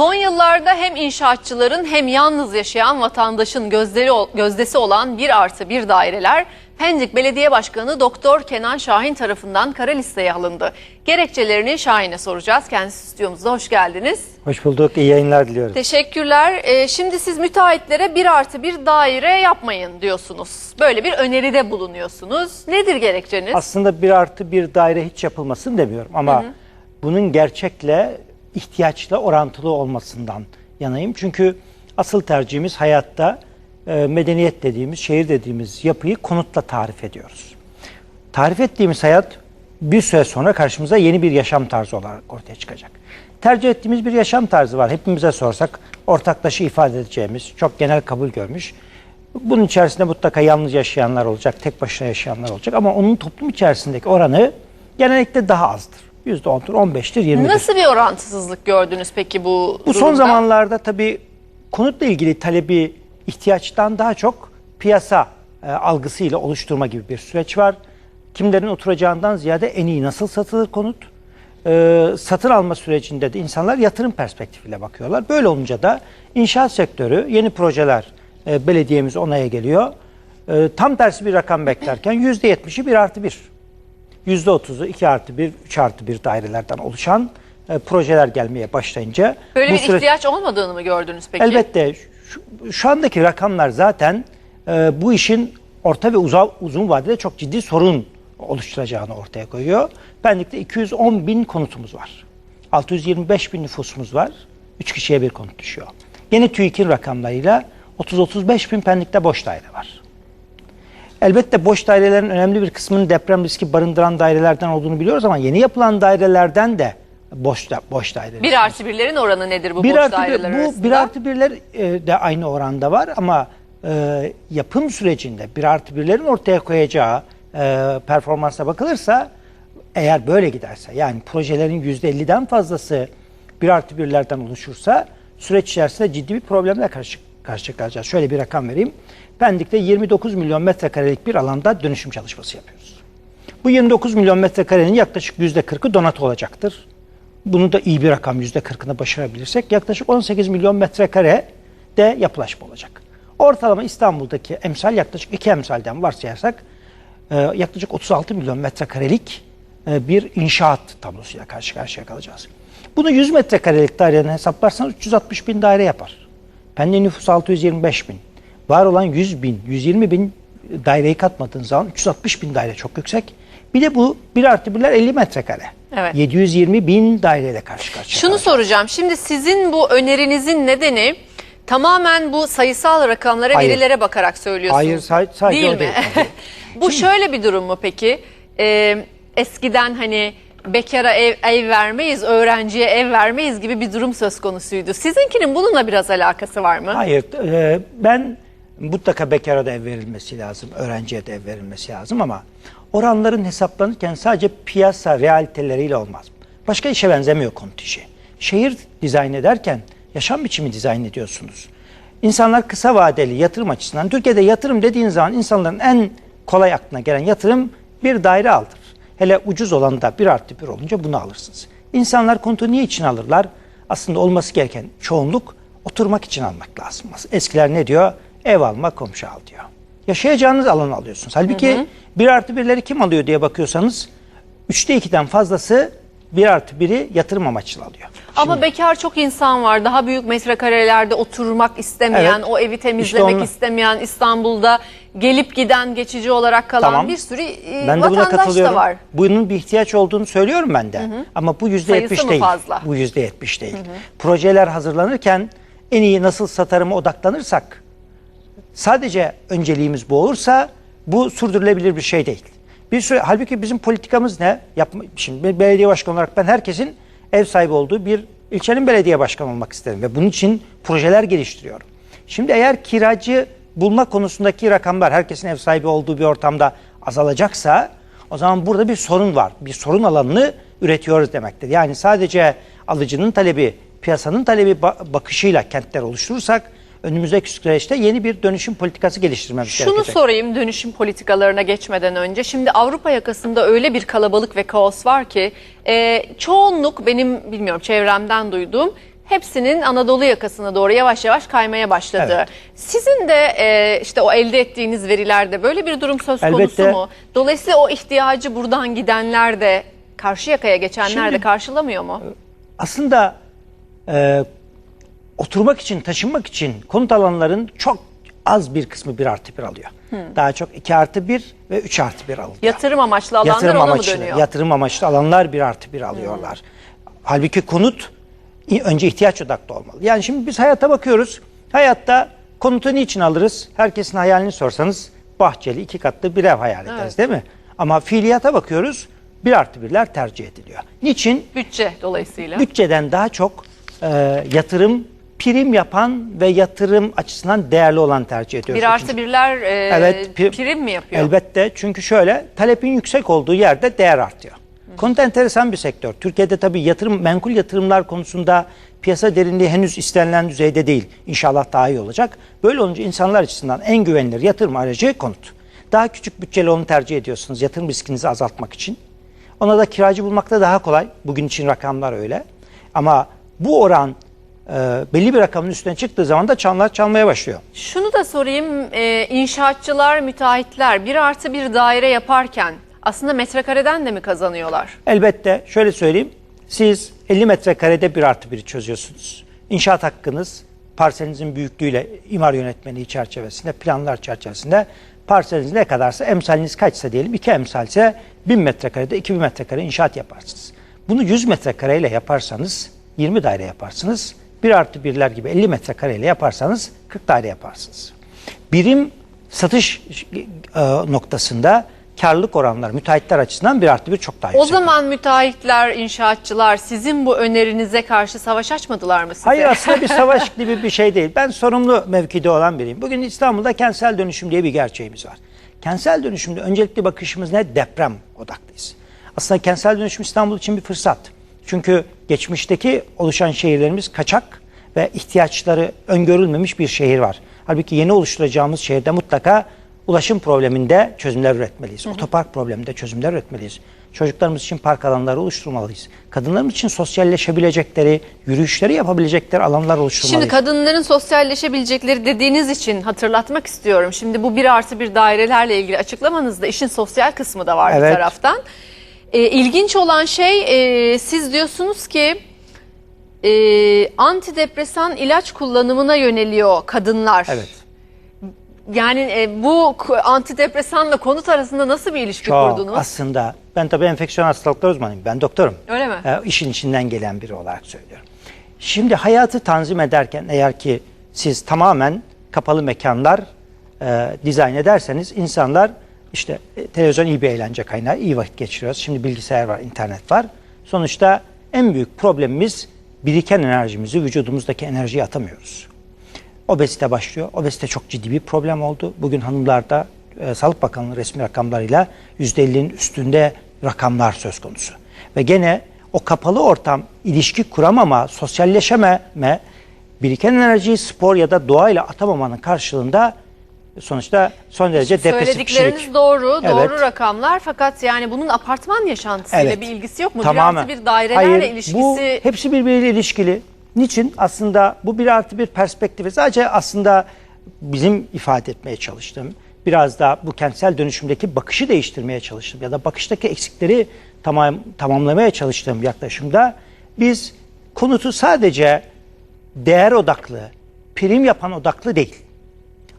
Son yıllarda hem inşaatçıların hem yalnız yaşayan vatandaşın gözleri, gözdesi olan bir artı bir daireler Pendik Belediye Başkanı Doktor Kenan Şahin tarafından kara listeye alındı. Gerekçelerini Şahin'e soracağız. Kendisi stüdyomuzda hoş geldiniz. Hoş bulduk. İyi yayınlar diliyorum. Teşekkürler. Ee, şimdi siz müteahhitlere bir artı bir daire yapmayın diyorsunuz. Böyle bir öneride bulunuyorsunuz. Nedir gerekçeniz? Aslında bir artı bir daire hiç yapılmasın demiyorum ama bunun gerçekle ihtiyaçla orantılı olmasından yanayım. Çünkü asıl tercihimiz hayatta e, medeniyet dediğimiz, şehir dediğimiz yapıyı konutla tarif ediyoruz. Tarif ettiğimiz hayat bir süre sonra karşımıza yeni bir yaşam tarzı olarak ortaya çıkacak. Tercih ettiğimiz bir yaşam tarzı var. Hepimize sorsak ortaklaşa ifade edeceğimiz, çok genel kabul görmüş. Bunun içerisinde mutlaka yalnız yaşayanlar olacak, tek başına yaşayanlar olacak ama onun toplum içerisindeki oranı genellikle daha azdır. %10'dur, 15'tir, 20'dir. Nasıl bir orantısızlık gördünüz peki bu Bu son durumda? zamanlarda tabii konutla ilgili talebi ihtiyaçtan daha çok piyasa e, algısıyla oluşturma gibi bir süreç var. Kimlerin oturacağından ziyade en iyi nasıl satılır konut? E, satın alma sürecinde de insanlar yatırım perspektifiyle bakıyorlar. Böyle olunca da inşaat sektörü yeni projeler e, belediyemiz onaya geliyor. E, tam tersi bir rakam beklerken %70'i 1 artı 1. %30'u 2 artı 1, 3 artı 1 dairelerden oluşan e, projeler gelmeye başlayınca Böyle bu bir süreç- ihtiyaç olmadığını mı gördünüz peki? Elbette şu, şu andaki rakamlar zaten e, bu işin orta ve uza, uzun vadede çok ciddi sorun oluşturacağını ortaya koyuyor. Pendik'te 210 bin konutumuz var. 625 bin nüfusumuz var. 3 kişiye bir konut düşüyor. Gene TÜİK'in rakamlarıyla 30-35 bin Pendik'te boş daire var. Elbette boş dairelerin önemli bir kısmının deprem riski barındıran dairelerden olduğunu biliyoruz ama yeni yapılan dairelerden de boş da, boş daire. Bir artı birlerin oranı nedir bu Bir boş artı bir, daireler bu arasında? bir artı birler e, de aynı oranda var ama e, yapım sürecinde bir artı birlerin ortaya koyacağı e, performansa bakılırsa eğer böyle giderse yani projelerin yüzde 50'den fazlası bir artı birlerden oluşursa süreç içerisinde ciddi bir problemle karşı, karşı kalacağız. Şöyle bir rakam vereyim. Pendik'te 29 milyon metrekarelik bir alanda dönüşüm çalışması yapıyoruz. Bu 29 milyon metrekarenin yaklaşık %40'ı donatı olacaktır. Bunu da iyi bir rakam %40'ını başarabilirsek yaklaşık 18 milyon metrekare de yapılaşma olacak. Ortalama İstanbul'daki emsal yaklaşık iki emsalden varsayarsak e, yaklaşık 36 milyon metrekarelik e, bir inşaat tablosuyla karşı karşıya kalacağız. Bunu 100 metrekarelik daireden hesaplarsanız 360 bin daire yapar. Pendik'in nüfusu 625 bin. Var olan 100 bin, 120 bin daireyi katmadığın zaman 360 bin daire çok yüksek. Bir de bu 1 artı 1'ler 50 metrekare. Evet. 720 bin daireyle karşı karşıya. Şunu soracağım. Şimdi sizin bu önerinizin nedeni tamamen bu sayısal rakamlara, Hayır. verilere bakarak söylüyorsunuz. Hayır, say- sadece değil mi? değil, bu şöyle bir durum mu peki? Ee, eskiden hani bekara ev, ev vermeyiz, öğrenciye ev vermeyiz gibi bir durum söz konusuydu. Sizinkinin bununla biraz alakası var mı? Hayır, e, ben mutlaka bekara da ev verilmesi lazım, öğrenciye de ev verilmesi lazım ama oranların hesaplanırken sadece piyasa realiteleriyle olmaz. Başka işe benzemiyor konut işi. Şehir dizayn ederken yaşam biçimi dizayn ediyorsunuz. İnsanlar kısa vadeli yatırım açısından, Türkiye'de yatırım dediğin zaman insanların en kolay aklına gelen yatırım bir daire aldır. Hele ucuz olan da bir artı bir olunca bunu alırsınız. İnsanlar konutu niye için alırlar? Aslında olması gereken çoğunluk oturmak için almak lazım. Eskiler ne diyor? Ev alma, komşu al diyor. Yaşayacağınız alanı alıyorsunuz. Halbuki bir artı birleri kim alıyor diye bakıyorsanız üçte ikiden fazlası bir artı biri yatırım amaçlı alıyor. Ama bekar çok insan var. Daha büyük metrekarelerde oturmak istemeyen, Evet. o evi temizlemek onu- istemeyen, İstanbul'da gelip giden geçici olarak kalan Tamam. bir sürü e, Ben de buna vatandaş da var. Bunun bir ihtiyaç olduğunu söylüyorum ben de. Ama bu yüzde Sayısı yetmiş mı değil. fazla? Bu yüzde yetmiş değil. Projeler hazırlanırken en iyi nasıl satarıma odaklanırsak sadece önceliğimiz bu olursa bu sürdürülebilir bir şey değil. Bir süre, halbuki bizim politikamız ne? Yapma, şimdi belediye başkanı olarak ben herkesin ev sahibi olduğu bir ilçenin belediye başkanı olmak isterim ve bunun için projeler geliştiriyorum. Şimdi eğer kiracı bulma konusundaki rakamlar herkesin ev sahibi olduğu bir ortamda azalacaksa o zaman burada bir sorun var. Bir sorun alanını üretiyoruz demektir. Yani sadece alıcının talebi, piyasanın talebi ba- bakışıyla kentler oluşturursak önümüzdeki süreçte yeni bir dönüşüm politikası geliştirmemiz Şunu gerekecek. sorayım dönüşüm politikalarına geçmeden önce. Şimdi Avrupa yakasında öyle bir kalabalık ve kaos var ki e, çoğunluk benim bilmiyorum çevremden duyduğum hepsinin Anadolu yakasına doğru yavaş yavaş kaymaya başladı. Evet. Sizin de e, işte o elde ettiğiniz verilerde böyle bir durum söz konusu Elbette. mu? Dolayısıyla o ihtiyacı buradan gidenler de karşı yakaya geçenler de Şimdi- karşılamıyor mu? aslında e, oturmak için, taşınmak için konut alanların çok az bir kısmı 1 artı 1 alıyor. Daha çok 2 artı 1 ve 3 artı 1 alıyor. Yatırım amaçlı alanlar yatırım ona amaçlı, mı dönüyor? Yatırım amaçlı alanlar 1 artı 1 alıyorlar. Halbuki konut önce ihtiyaç odaklı olmalı. Yani şimdi biz hayata bakıyoruz. Hayatta konutu niçin alırız? Herkesin hayalini sorsanız bahçeli iki katlı bir ev hayal ederiz Evet. değil mi? Ama fiiliyata bakıyoruz 1 artı 1'ler tercih ediliyor. Niçin? Bütçe dolayısıyla. bütçeden daha çok e, yatırım, prim yapan ve yatırım açısından değerli olan tercih ediyoruz. bir artı birler e, Evet, pri- prim mi yapıyor? Elbette çünkü şöyle talepin yüksek olduğu yerde değer artıyor. Konut enteresan bir sektör. Türkiye'de tabii yatırım, menkul yatırımlar konusunda piyasa derinliği henüz istenilen düzeyde değil. İnşallah daha iyi olacak. Böyle olunca insanlar açısından en güvenilir yatırım aracı konut. Daha küçük bütçeli onu tercih ediyorsunuz yatırım riskinizi azaltmak için. Ona da kiracı bulmakta daha kolay. Bugün için rakamlar öyle. Ama bu oran e, belli bir rakamın üstüne çıktığı zaman da çanlar çalmaya başlıyor. Şunu da sorayım, e, inşaatçılar, müteahhitler bir artı bir daire yaparken aslında metrekareden de mi kazanıyorlar? Elbette şöyle söyleyeyim. Siz 50 metrekarede bir artı biri çözüyorsunuz. İnşaat hakkınız parselinizin büyüklüğüyle imar yönetmeliği çerçevesinde, planlar çerçevesinde parseliniz ne kadarsa emsaliniz kaçsa diyelim 2 emsalse 1000 metrekarede 2000 metrekare inşaat yaparsınız. Bunu 100 metrekareyle yaparsanız 20 daire yaparsınız. 1 artı birler gibi 50 metrekareyle yaparsanız 40 daire yaparsınız. Birim satış e, noktasında karlılık oranları müteahhitler açısından 1 artı 1 çok daha O yüksek. zaman müteahhitler, inşaatçılar sizin bu önerinize karşı savaş açmadılar mı size? Hayır aslında bir savaş gibi bir şey değil. Ben sorumlu mevkide olan biriyim. Bugün İstanbul'da kentsel dönüşüm diye bir gerçeğimiz var. Kentsel dönüşümde öncelikli bakışımız ne? Deprem odaklıyız. Aslında kentsel dönüşüm İstanbul için bir fırsat. Çünkü geçmişteki oluşan şehirlerimiz kaçak ve ihtiyaçları öngörülmemiş bir şehir var. Halbuki yeni oluşturacağımız şehirde mutlaka ulaşım probleminde çözümler üretmeliyiz. Otopark probleminde çözümler üretmeliyiz. Çocuklarımız için park alanları oluşturmalıyız. Kadınlarımız için sosyalleşebilecekleri, yürüyüşleri yapabilecekleri alanlar oluşturmalıyız. Şimdi kadınların sosyalleşebilecekleri dediğiniz için hatırlatmak istiyorum. Şimdi bu bir artı bir dairelerle ilgili açıklamanızda işin sosyal kısmı da var bir Evet. taraftan. E, ilginç olan şey e, siz diyorsunuz ki e, antidepresan ilaç kullanımına yöneliyor kadınlar. Evet. Yani e, bu antidepresanla konut arasında nasıl bir ilişki Çok kurdunuz? aslında ben tabii enfeksiyon hastalıklar uzmanıyım. Ben doktorum. Öyle mi? Ee, işin içinden gelen biri olarak söylüyorum. Şimdi hayatı tanzim ederken eğer ki siz tamamen kapalı mekanlar e, dizayn ederseniz insanlar işte e, televizyon iyi bir eğlence kaynağı, iyi vakit geçiriyoruz. Şimdi bilgisayar var, internet var. Sonuçta en büyük problemimiz biriken enerjimizi, vücudumuzdaki enerjiyi atamıyoruz. Obezite başlıyor. Obezite çok ciddi bir problem oldu. Bugün hanımlarda e, Sağlık Bakanlığı resmi rakamlarıyla %50'nin üstünde rakamlar söz konusu. Ve gene o kapalı ortam ilişki kuramama, sosyalleşememe, biriken enerjiyi spor ya da doğayla atamamanın karşılığında sonuçta son derece depresif Söyledikleriniz kişilik. doğru, doğru Evet. rakamlar fakat yani bunun apartman yaşantısıyla Evet. bir ilgisi yok mu? Tamamen. Bir artı bir dairelerle Hayır, ilişkisi Bu hepsi birbiriyle ilişkili. Niçin? Aslında bu bir artı bir perspektifi. Sadece aslında bizim ifade etmeye çalıştığım biraz da bu kentsel dönüşümdeki bakışı değiştirmeye çalıştım ya da bakıştaki eksikleri tamam, tamamlamaya çalıştığım yaklaşımda biz konutu sadece değer odaklı, prim yapan odaklı değil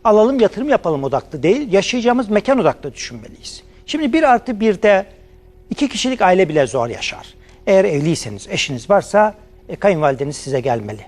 alalım yatırım yapalım odaklı değil, yaşayacağımız mekan odaklı düşünmeliyiz. Şimdi bir artı birde iki kişilik aile bile zor yaşar. Eğer evliyseniz, eşiniz varsa e, kayınvalideniz size gelmeli.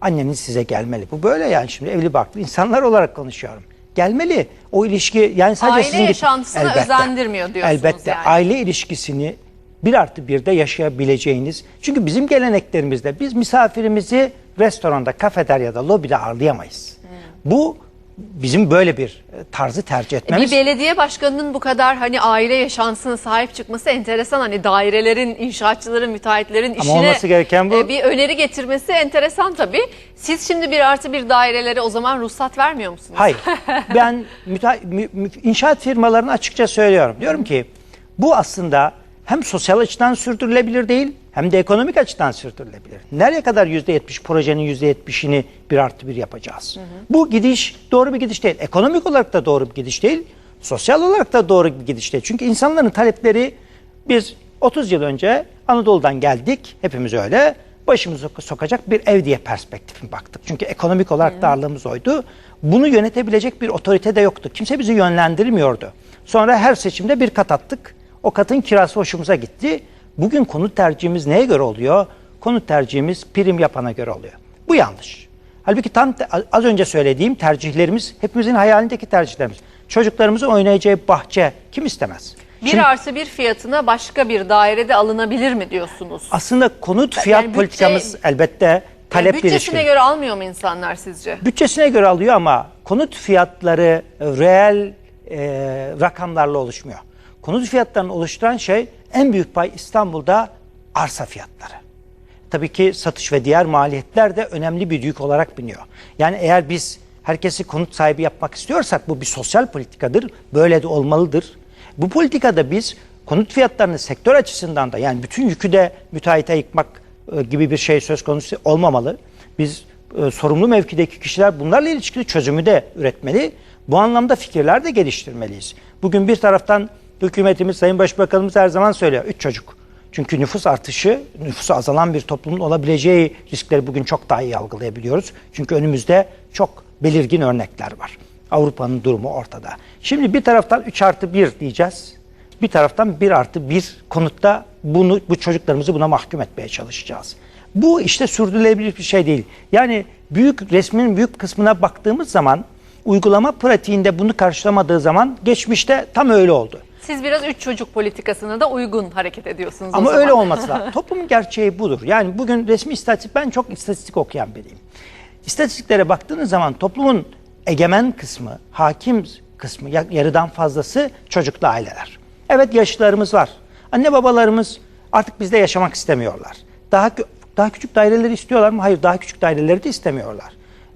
Anneniz size gelmeli. Bu böyle yani şimdi evli barklı insanlar olarak konuşuyorum. Gelmeli. O ilişki yani sadece Aile sizin git- yaşantısına özendirmiyor diyorsunuz Elbette. yani. Aile ilişkisini bir artı birde yaşayabileceğiniz. Çünkü bizim geleneklerimizde biz misafirimizi restoranda, kafeteryada, lobide ağırlayamayız. Bu bizim böyle bir e, tarzı tercih etmemiz. Bir belediye başkanının bu kadar hani aile yaşantısına sahip çıkması enteresan. Hani dairelerin, inşaatçıların, müteahhitlerin işine olması gereken bu. e, bir öneri getirmesi enteresan tabii. Siz şimdi bir artı bir dairelere o zaman ruhsat vermiyor musunuz? Hayır. Ben müte- mü- mü- inşaat firmalarına açıkça söylüyorum. Diyorum ki bu aslında hem sosyal açıdan sürdürülebilir değil hem de ekonomik açıdan sürdürülebilir. Nereye kadar %70 projenin %70'ini bir artı bir yapacağız? Bu gidiş doğru bir gidiş değil. Ekonomik olarak da doğru bir gidiş değil. Sosyal olarak da doğru bir gidiş değil. Çünkü insanların talepleri biz 30 yıl önce Anadolu'dan geldik. Hepimiz öyle. Başımızı sokacak bir ev diye perspektifin baktık. Çünkü ekonomik olarak da ağırlığımız oydu. Bunu yönetebilecek bir otorite de yoktu. Kimse bizi yönlendirmiyordu. Sonra her seçimde bir kat attık. O katın kirası hoşumuza gitti. Bugün konut tercihimiz neye göre oluyor? Konut tercihimiz prim yapana göre oluyor. Bu yanlış. Halbuki tam az önce söylediğim tercihlerimiz hepimizin hayalindeki tercihlerimiz. Çocuklarımızın oynayacağı bahçe kim istemez? Bir Şimdi artı bir fiyatına başka bir dairede alınabilir mi diyorsunuz? aslında konut fiyat bütçe- politikamız elbette taleple Bütçesine ilişkili. göre almıyor mu insanlar sizce? Bütçesine göre alıyor ama konut fiyatları e, reel e, rakamlarla oluşmuyor. Konut fiyatlarını oluşturan şey en büyük pay İstanbul'da arsa fiyatları. Tabii ki satış ve diğer maliyetler de önemli bir yük olarak biniyor. Yani eğer biz herkesi konut sahibi yapmak istiyorsak bu bir sosyal politikadır. Böyle de olmalıdır. Bu politikada biz konut fiyatlarını sektör açısından da yani bütün yükü de müteahhite yıkmak e, gibi bir şey söz konusu olmamalı. Biz e, sorumlu mevkideki kişiler bunlarla ilişkili çözümü de üretmeli. Bu anlamda fikirler de geliştirmeliyiz. Bugün bir taraftan hükümetimiz, Sayın Başbakanımız her zaman söylüyor. Üç çocuk. Çünkü nüfus artışı, nüfusu azalan bir toplumun olabileceği riskleri bugün çok daha iyi algılayabiliyoruz. Çünkü önümüzde çok belirgin örnekler var. Avrupa'nın durumu ortada. Şimdi bir taraftan 3 artı 1 diyeceğiz. Bir taraftan 1 artı 1 konutta bunu, bu çocuklarımızı buna mahkum etmeye çalışacağız. Bu işte sürdürülebilir bir şey değil. Yani büyük resmin büyük kısmına baktığımız zaman uygulama pratiğinde bunu karşılamadığı zaman geçmişte tam öyle oldu. Siz biraz üç çocuk politikasına da uygun hareket ediyorsunuz Ama öyle olması lazım. Toplumun gerçeği budur. Yani bugün resmi istatistik, ben çok istatistik okuyan biriyim. İstatistiklere baktığınız zaman toplumun egemen kısmı, hakim kısmı, ya- yarıdan fazlası çocuklu aileler. Evet yaşlılarımız var. Anne babalarımız artık bizde yaşamak istemiyorlar. Daha daha küçük daireleri istiyorlar mı? Hayır, daha küçük daireleri de istemiyorlar.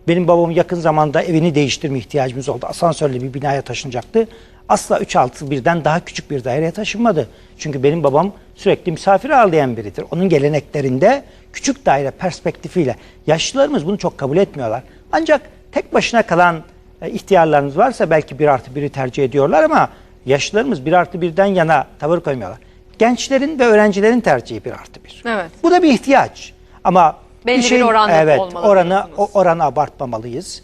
Benim babam yakın zamanda evini değiştirme ihtiyacımız oldu. Asansörle bir binaya taşınacaktı. Asla 3 artı birden daha küçük bir daireye taşınmadı. Çünkü benim babam sürekli misafir ağırlayan biridir. Onun geleneklerinde küçük daire perspektifiyle yaşlılarımız bunu çok kabul etmiyorlar. Ancak tek başına kalan e, ihtiyarlarımız varsa belki bir artı biri tercih ediyorlar ama yaşlılarımız bir artı birden yana tavır koymuyorlar. Gençlerin ve öğrencilerin tercihi bir artı bir. Evet. Bu da bir ihtiyaç. Ama Belli bir oranda evet, olmalı oranı, o oranı abartmamalıyız.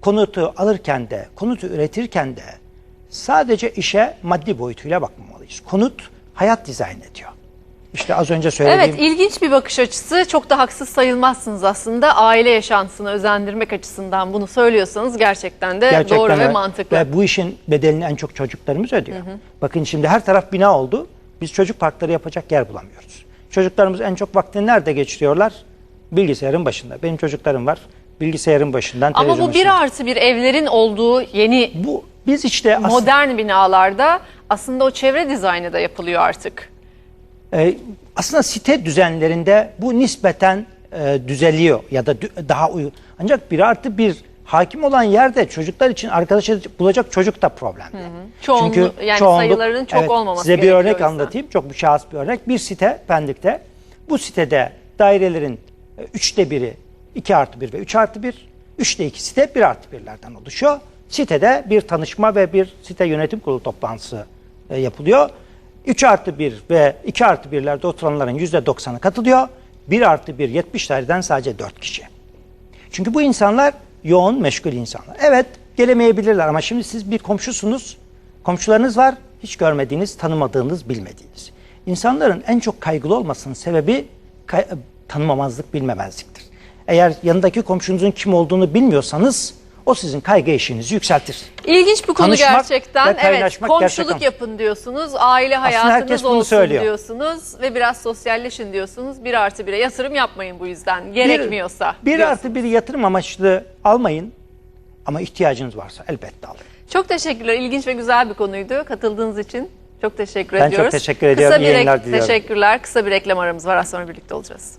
Konutu alırken de, konutu üretirken de sadece işe maddi boyutuyla bakmamalıyız. Konut hayat dizayn ediyor. İşte az önce söylediğim Evet ilginç bir bakış açısı. Çok da haksız sayılmazsınız aslında. Aile yaşantısını özendirmek açısından bunu söylüyorsanız gerçekten de gerçekten doğru ve öyle. mantıklı. Ve bu işin bedelini en çok çocuklarımız ödüyor. Bakın şimdi her taraf bina oldu. Biz çocuk parkları yapacak yer bulamıyoruz. Çocuklarımız en çok vaktini nerede geçiriyorlar? Bilgisayarın başında. Benim çocuklarım var. Bilgisayarın başından Ama bu bir artı bir evlerin olduğu yeni Bu biz işte modern binalarda aslında o çevre dizaynı da yapılıyor artık. Ee, aslında site düzenlerinde bu nispeten e, düzeliyor ya da daha uygun. Ancak bir artı bir hakim olan yerde çocuklar için arkadaş bulacak çocuk da problemli. Çoğunluk- yani sayılarının çok olmaması Size bir örnek yüzden. anlatayım. Çok bir şahıs bir örnek. Bir site Pendik'te. Bu sitede dairelerin e, üçte biri 2 artı 1 ve 3 artı 1. Üçte ikisi de 1 artı 1'lerden oluşuyor. Sitede bir tanışma ve bir site yönetim kurulu toplantısı e, yapılıyor. 3 artı 1 ve 2 artı 1'lerde oturanların %90'ı katılıyor. 1 artı 1 70 daireden sadece 4 kişi. Çünkü bu insanlar yoğun, meşgul insanlar. Evet, gelemeyebilirler ama şimdi siz bir komşusunuz. Komşularınız var, hiç görmediğiniz, tanımadığınız, bilmediğiniz. İnsanların en çok kaygılı olmasının sebebi kay- tanımamazlık, bilmemezliktir. Eğer yanındaki komşunuzun kim olduğunu bilmiyorsanız o sizin kaygı eşiğinizi yükseltir. İlginç bir konu Tanışmak gerçekten. ve Evet, komşuluk gerçekten. yapın diyorsunuz, aile hayatınız olsun söylüyor. diyorsunuz ve biraz sosyalleşin diyorsunuz. Bir artı bire yatırım yapmayın bu yüzden gerekmiyorsa. Bir, bir diyorsunuz. artı bir yatırım amaçlı almayın ama ihtiyacınız varsa elbette alın. Çok teşekkürler. İlginç ve güzel bir konuydu. Katıldığınız için çok teşekkür Ben çok ediyoruz. teşekkür ediyorum. Kısa bir İyi diliyorum. Teşekkürler. Kısa bir reklam aramız var. Az sonra birlikte olacağız.